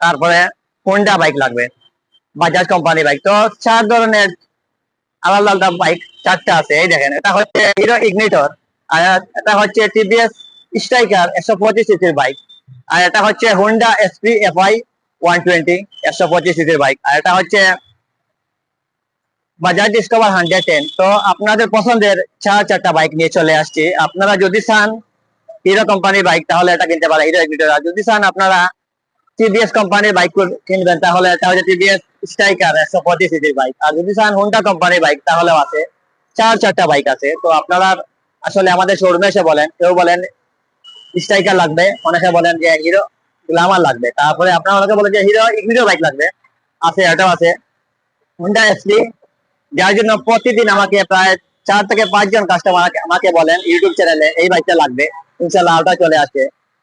তারপরে Honda bike লাগবে Bajaj company bike তো চার ধরনের আলাদা আলাদা বাইক চারটা আছে। এই দেখেন, এটা হচ্ছে হিরো ইগনিটর আর এটা হচ্ছে টিভিএস স্ট্রাইকার একশো পঁচিশ সিসির বাইক আর এটা হচ্ছে Honda SP FI one twenty একশো পঁচিশ সিসির বাইক আর এটা হচ্ছে বাজাজ ডিসকভার হান্ড্রেড টেন তো আপনাদের পছন্দের চার, চারটা বাইক নিয়ে চলে আসছি। আপনারা যদি চান হিরো কোম্পানির বাইক তাহলে এটা কিনতে পারেন হিরো এগ্রিটার যদি চান আপনারা টিভিএস কোম্পানির বাইক কিনবেন, তাহলে এটা হচ্ছে টিভিএস স্ট্রাইকার একশো পঁচিশ সিসির বাইক আর যদি চান হোন্ডা কোম্পানির বাইক তাহলেও আছে। চার, চারটা বাইক আছে। তো আপনারা আসলে আমাদের শোরুমে এসে বলেন, কেউ বলেন স্ট্রাইকার লাগবে, অনেকে বলেন যে হিরো গ্লামার লাগবে। তারপরে আপনারা অনেকে বলেন যে হিরো ইগনিটো বাইক লাগবে। আছে, এটাও আছে। হোন্ডা এসপি যার জন্য প্রতিদিন আমাকে প্রায় চার থেকে পাঁচজন কাস্টমার আমাকে বলেন ইউটিউব চ্যানেলে এই বাইকটা লাগবে ইনশাল্লাহ ওটা চলে আসে।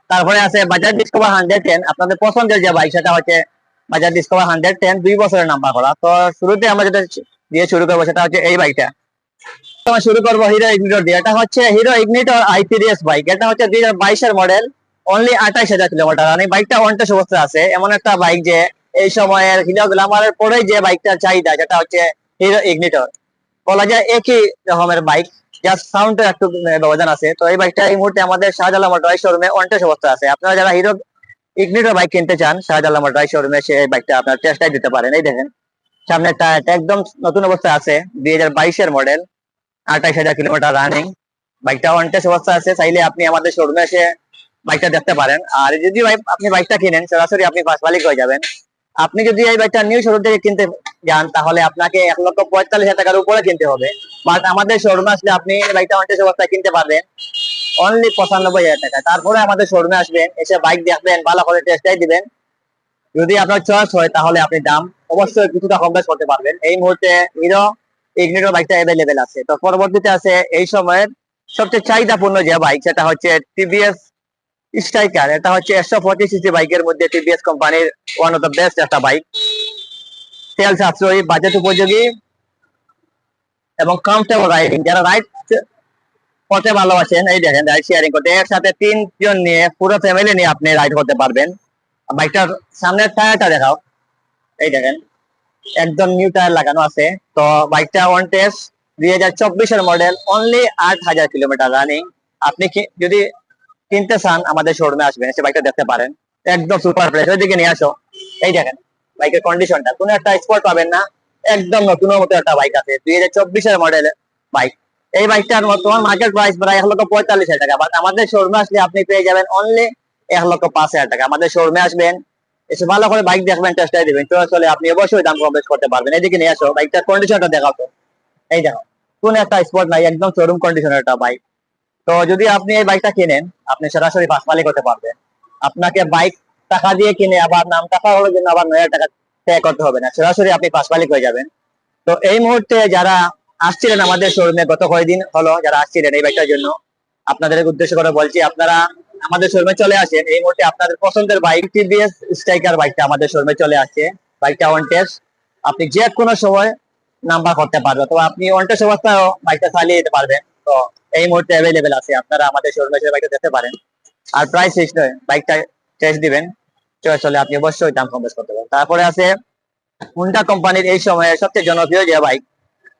তারপরে আছে বাজাজ ডিসকভার হান্ড্রেড টেন আপনাদের পছন্দের যে বাইক সেটা হচ্ছে বাজাজ ডিসকভার হান্ড্রেড টেন দুই বছরের নাম্বার করা। তো শুরুতে আমরা যেটা দিয়ে শুরু করব সেটা হচ্ছে এই বাইকটা আমরা শুরু করব হিরো ইগনিটর দিয়ে। এটা হচ্ছে হিরো ইগনিটর আইপিডিএস বাইক এটা হচ্ছে দুই হাজার বাইশের মডেল অনলি আঠাইশ হাজার কিলোমিটার এই বাইকটা অনটেস অবস্থা আছে। এমন একটা বাইক যে এই সময়ের হিরো গ্লামারের পরে যে বাইকটার চাহিদা, যেটা হচ্ছে হিরো ইগনিটর বলা যায় একই রকমের বাইক জাস্ট সাউন্ডের একটু ব্যবধান আছে। তো এই বাইকটা এই মুহূর্তে আমাদের শাহজালাল মোটর শোরুমে অনটেস অবস্থা আছে। আপনারা যারা হিরো ইগনিটর বাইক কিনতে চান, শাহজালাল মোটর শোরুমে সে এই বাইকটা আপনার টেস্ট দিতে পারেন। এই দেখেন, সামনে টায়ারটা একদম নতুন অবস্থায় আছে। দুই হাজার বাইশের মডেল আঠাইশ হাজার কিলোমিটার রানিং বাইকটা অনটেস অবস্থা আছে। চাইলে আপনি আমাদের শোরুমে এসে বাইকটা দেখতে পারেন। আর যদি আপনি বাইকটা কিনেন, সরাসরি আপনি পাঁচ মালিক হয়ে যাবেন। আপনি যদি এই বাইকটা নিউ শোরুম থেকে কিনতে যান, তাহলে আপনাকে এক লক্ষ পঁয়তাল্লিশ হাজার টাকার উপরে কিনতে হবে। বাট আমাদের শোরুমে আসলে আপনি এই বাইকটা অনটেস অবস্থায় কিনতে পারবেন। অনলি পঁচানব্বই হাজার টাকা। তারপরে আমাদের শোরুমে আসবেন, এসে বাইক দেখবেন, ভালো করে টেস্টাই দিবেন। যদি আপনার চয়েস হয়, তাহলে আপনি দাম অবশ্যই কিছুটা কম বেশ করতে পারবেন। এই মুহূর্তে হিরো ইগনিটো বাইকটা অ্যাভেলেবেল আছে। তো পরবর্তীতে আছে এই সময়ের সবচেয়ে চাহিদাপূর্ণ যে বাইক সেটা হচ্ছে টিভিএস স্ট্রাইকার এটা হচ্ছে একশো পঁচিশ সিসি বাইকের মধ্যে টিভিএস কোম্পানির ওয়ান অফ দ্য বেস্ট একটা বাইক তেল সাশ্রয়ী বাজেট উপযোগী এবং কমফর্টেবল রাইডিং যারা রাইড করতে ভালোবাসেন, এই দেখেন রাইড শেয়ারিং করতে, একসাথে তিনজন নিয়ে, পুরো ফ্যামিলি নিয়ে আপনি রাইড করতে পারবেন। বাইকটার সামনের টায়ারটা দেখাও। এই দেখেন, একদম নিউ টায়ার লাগানো আছে। তো বাইকটা ওয়ান টেস্ট দুই হাজার চব্বিশের মডেল অনলি আট হাজার কিলোমিটার রানিং আপনি কি যদি কিনতে চান আমাদের শোরুমে আসবেন এসে বাইকটা দেখতে পারেন। একদম সুপার ফ্রেশ ওইদিকে নিয়ে আসো। এই দেখেন বাইকের কন্ডিশনটা কোনো একটা স্পট পাবেন না, একদম নতুন মতো একটা বাইক আছে, দুই হাজার চব্বিশের মডেল বাইক এই বাইকটার তোমার মার্কেট প্রাইস প্রায় এক লক্ষ পঁয়তাল্লিশ হাজার টাকা বাট আমাদের শোরুমে আসলে আপনি পেয়ে যাবেন অনলি এক লক্ষ পাঁচ হাজার টাকা। আমাদের শোরুমে আসবেন, এসে ভালো করে বাইক দেখবেন চেষ্টায় দিবেন। তো আসলে আপনি অবশ্যই দাম কম করতে পারবেন। এদিকে নিয়ে আসো বাইকটার কন্ডিশনটা দেখাও তো। এই দেখো, কোন একটা স্পট নাই, একদম শোরুম কন্ডিশনের একটা বাইক তো যদি আপনি এই বাইকটা কিনেন, আপনি সরাসরি পাঁচ মালিক হতে পারবেন। আপনাকে বাইক টাকা দিয়ে কিনে আবার নাম টাকা হওয়ার জন্য আবার নয় হাজার টাকা পে করতে হবে না। সরাসরি আপনি পাঁচ মালিক হয়ে যাবেন। তো এই মুহূর্তে যারা আসছিলেন আমাদের শোরুমে গত কয়েকদিন হলো, যারা আসছিলেন এই বাইকটার জন্য, আপনাদের উদ্দেশ্য করে বলছি, আপনারা আমাদের শোরুমে চলে আসেন। এই মুহূর্তে আপনাদের পছন্দের বাইক টিভিএস স্ট্রাইকার বাইকটা আমাদের শোরুমে চলে আসছে। বাইকটা অন টেস্ট আপনি যে কোনো সময় নাম্বার করতে পারবেন তো আপনি অন টেস্ট অবস্থায়ও বাইকটা চালিয়ে যেতে পারবেন। এই মুহূর্তে অ্যাভেলেবেল আছে। আপনারা আমাদের শোরুমে এসে বাইকটা দেখতে পারেন। আর প্রাইস ফিক্স নয় বাইকটা টেস্ট দিবেন। চয়েস হলে আপনি অবশ্যই দাম কম করতে পারেন। তারপরে আছে হুন্ডা কোম্পানির এই সময়ে সবচেয়ে জনপ্রিয় যে বাইক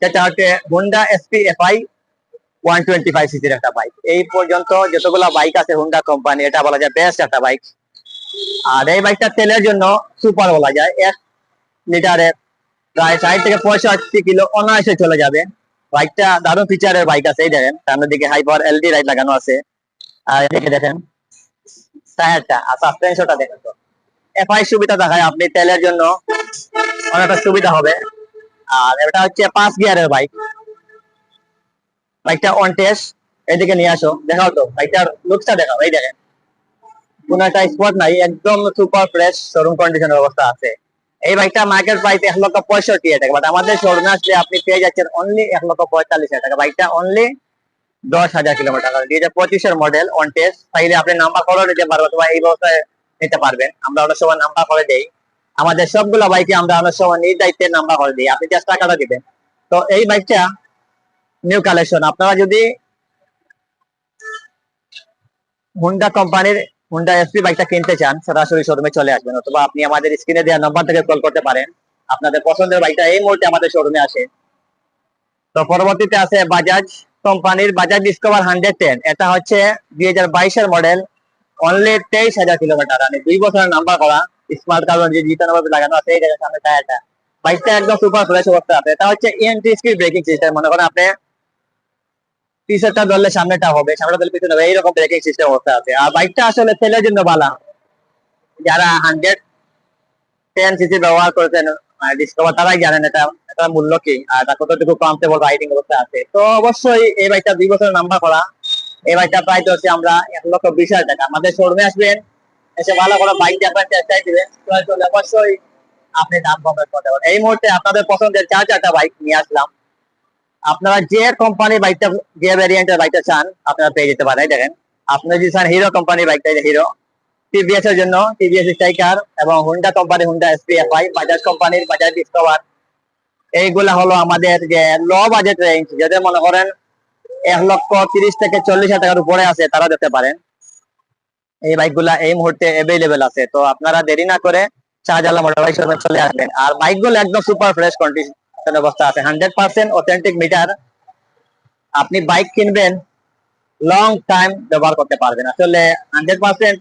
সেটা হচ্ছে Honda SP FI one twenty five সিসির একটা বাইক এই পর্যন্ত যতগুলো বাইক আছে হুন্ডা কোম্পানি এটা বলা যায় বেস্ট একটা বাইক আর এই বাইকটা তেলের জন্য সুপার বলা যায়। এক লিটারে প্রায় ষাট থেকে পঁয়ষট্টি কিলো অনায়াসে চলে যাবে। বাইকটা দারুণ ফিচারের বাইক আছে, এই দেখেন। সামনের দিকে হাই পাওয়ার এলডি লাইট লাগানো আছে। আর এদিকে দেখেন টায়ারটা আর সাসপেনশনটা দেখেন তো। এফআই সুবিধা দেখায় আপনি তেলের জন্য, অনেকটা সুবিধা হবে। আর এটা হচ্ছে পাঁচ গিয়ারের বাইক বাইকটা অন টেস্ট এদিকে নিয়ে আসো, দেখাও তো। বাইকটার লুকসটা দেখাও, এই দেখেন। কোনো একটা স্পট নাই, একদম সুপার ফ্রেশ শোরুম কন্ডিশনের অবস্থা আছে। এই বাইকটা মার্কেট প্রাইস এক লক্ষ পঁয়ষট্টি হাজার বাট আমাদের শোরুমে আসলে আপনি পেয়ে যাচ্ছেন অনলি এক লক্ষ পঁয়তাল্লিশ হাজার টাকা। বাইকটা অনলি দশ হাজার কিলোমিটার দুই হাজার পঁচিশের মডেল অন টেস্ট চাইলে আপনি নাম্বার করে নিতে পারবেন অথবা এই ব্যবস্থায় নিতে পারবেন। আমরা অনেক সময় নাম্বার করে দেই। আমাদের সবগুলো বাইকে আমরা অনেক সময় নিজ দায়িত্বের নাম্বার করে দিই। আপনি জাস্ট টাকাটা দিবেন। তো এই বাইকটা নিউ কালেকশন আপনারা যদি হুন্ডা কোম্পানির হুন্ডা এসপি বাইকটা কিনতে চান, সরাসরি শোরুমে চলে আসবেন, অথবা আপনি আমাদের স্ক্রিনে দেওয়া নাম্বার থেকে কল করতে পারেন। আপনাদের পছন্দের বাইকটা এই মুহূর্তে আমাদের শোরুমে আসে। তো পরবর্তীতে আছে বাজাজ কোম্পানির বাজাজ ডিসকভার হান্ড্রেড টেন এটা হচ্ছে দুই হাজার বাইশের মডেল অনলি তেইশ হাজার কিলোমিটার মানে দুই বছরের নাম্বার করা স্মার্ট কার্বন যে জিতো নাম্বার লাগানো আছে, এই জায়গায় সামনে টায়ারটা বাইকটা একদম সুপার ফ্রেশ অবস্থা আছে, এটা হচ্ছে ইএনটি স্কিল ব্রেকিং সিস্টেম মনে করেন আপনি পিছনটা ধরলে সামনেটা হবে, সামনেটা ধরলে পিছনে হবে, এইরকম ব্রেকিং সিস্টেম অবস্থা আছে। আর বাইকটা আসলে তেলের জন্য ভালো যারা হান্ড্রেড টেন সিসি ব্যবহার করেছেন ডিসকভার তারাই জানেন এটা এটার মূল্য কি, আর এটা কতটুকু কমফোর্টেবল রাইডিং অবস্থা আছে। তো অবশ্যই এই বাইকটা দুই বছরের নাম্বার করা। এই বাইকটা প্রাইস হচ্ছে আমরা এক লক্ষ বিশ হাজার টাকা। আমাদের শোরুমে আসবেন, এসে ভালো করে বাইক দেখার চেষ্টাই দিবেন। অবশ্যই আপনি দাম কমে করতে পারেন এই মুহূর্তে আপনাদের পছন্দের চার চারটা বাইক নিয়ে আসলাম। আপনারা যে কোম্পানি বাইকটা যে ভ্যারিয়েন্টের বাইকটা চান, আপনারা পেয়ে যেতে পারেন দেখেন। আপনি যদি চান হিরো কোম্পানি বাইকটা হিরো টিভিএস এর জন্য টিভিএস স্ট্রাইকার এবং Honda company Honda SP FI Bajaj কোম্পানির বাজাজ ডিসকভার এইগুলা হলো আমাদের যে লো বাজেট রেঞ্জ যাদের মনে করেন এক লক্ষ তিরিশ থেকে চল্লিশ হাজার টাকার উপরে আছে, তারা দেখতে পারেন। এই বাইকগুলা এই মুহূর্তে অ্যাভেলেবেল আছে। তো আপনারা দেরি না করে শাহজালাল মোটর বাইক শোরুমে চলে আসবেন। আর বাইকগুলো একদম সুপার ফ্রেশ কন্ডিশন অবস্থা আছে। হান্ড্রেড পার্সেন্ট অথেন্টিক মিটার আপনি বাইক কিনবেন লং টাইম ব্যবহার করতে পারবেন। আসলে হান্ড্রেড পার্সেন্ট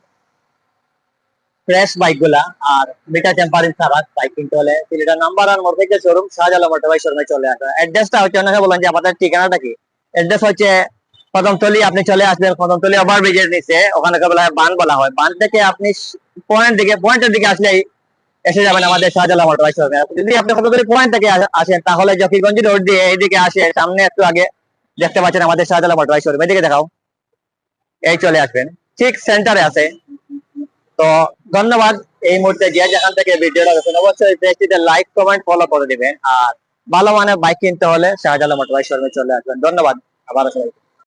ফ্রেশ বাইকগুলা আর মিটার টেম্পারিং ছাড়া বাইক কিনতে হলে সিলেটের নাম্বার ওয়ান মোটর থেকে শোরুম শাহজালাল মোটর বাইক শোরুমে চলে আসবে অ্যাড্রেসটা হচ্ছে অনেকে বলেন যে আমাদের ঠিকানাটা কি? অ্যাড্রেস হচ্ছে কদমতলি আপনি চলে আসবেন কদমতলি ওভার ব্রিজের নিচে। ওখানে বলা হয় বান বলা হয়। বান থেকে আপনি পয়েন্ট দিকে পয়েন্টের দিকে আসলেই এসে যাবেন আমাদের শাহজালাল মোটর বাইক যদি আপনি কদমতলি পয়েন্ট থেকে আসেন, তাহলে জকিগঞ্জ রোড দিয়ে এইদিকে আসে সামনে একটু আগে দেখতে পাচ্ছেন আমাদের শাহজালাল মোটর বাইক শোরুম এদিকে দেখাও। এই চলে আসবেন। ঠিক সেন্টারে আছে। তো ধন্যবাদ এই মুহূর্তে যে যেখান থেকে ভিডিওটা দেখুন অবশ্যই পেজটিতে লাইক কমেন্ট ফলো করে দিবেন। আর ভালো মানের বাইক কিনতে হলে শাহজালাল মোটর বাইক শোরুমে চলে আসবেন। ধন্যবাদ। আবার সবাই